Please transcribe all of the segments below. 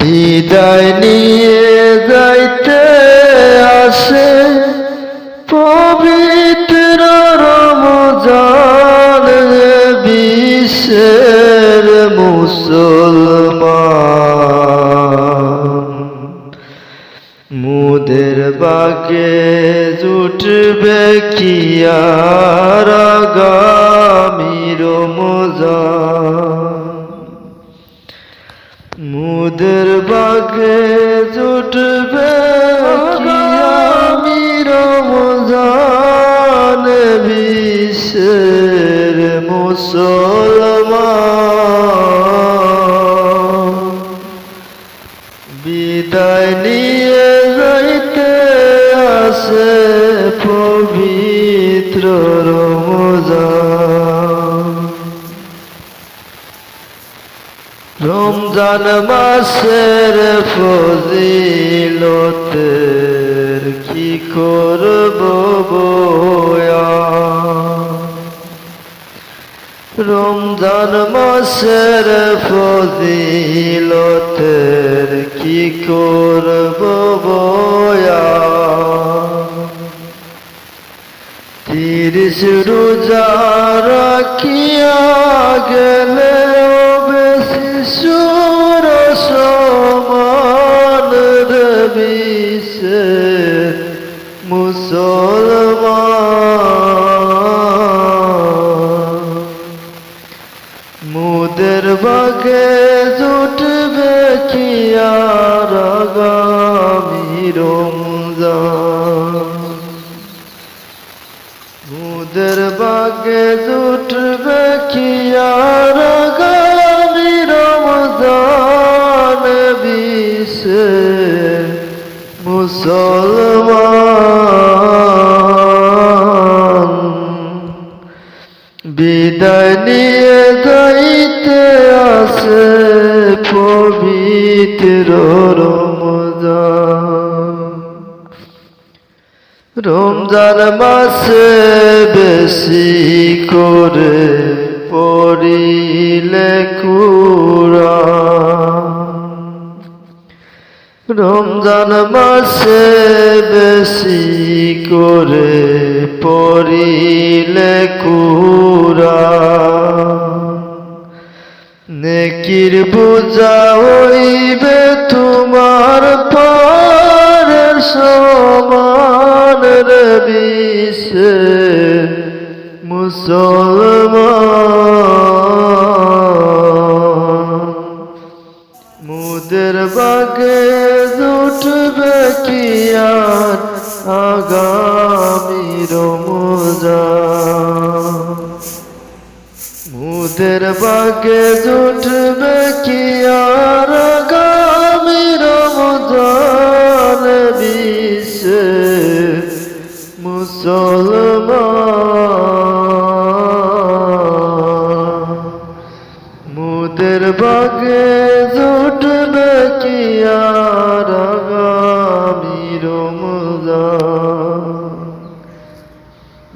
বিদায় নিয়ে যাইতে আসে পবিত্র রমজান বিশ্বের মুসলমান। মুদের বাকে জুটবে কি আর আগামীর মজান মুদের বাগে জুটবে আমি রমজান বিশ্বের মুসলমান। বিদায় নিয়ে যাইতে আসে পবিত্র রমজান। রমজান মাসের ফজিলতের কি করব রমজান মাসের ফজিলতের কি করব তিরিশ রোজা রাখিয়া গেলে মুসলমান। মুদের বাগে জুটবে কি আর আগামী রমজান। মুদের বাগে জুটবে কি আর আগামী রমজান বিশ্বে মুসলমান। বিদায় যাইতে আসে পবিত্র রমজান। রমজান মাসে বেশি করে পড়িলে কুরআন। রমজান মাসে বেশি করে পড়িলে কুরআন। নেকির বোঝা হইবে তোমার পারের সমান রবিছে মুসলমান। মুদের বাগে জুটবে কি আগামী রমজান মুদের বাগে জুটবে কি আর আগামী রমজান বিশ্বে? মুসলমান, মুদের বাগে জুটবে কি আর আগামী রমজান?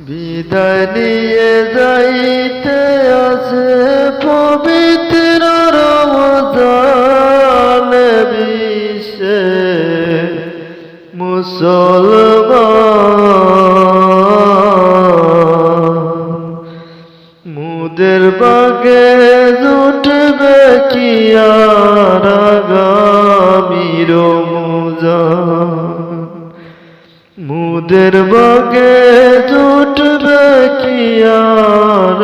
বিদায় নিয়ে যাইতে বাগে জুটবে কি আর আগামী রমজান? মুদের বাগে জুটবে কি আর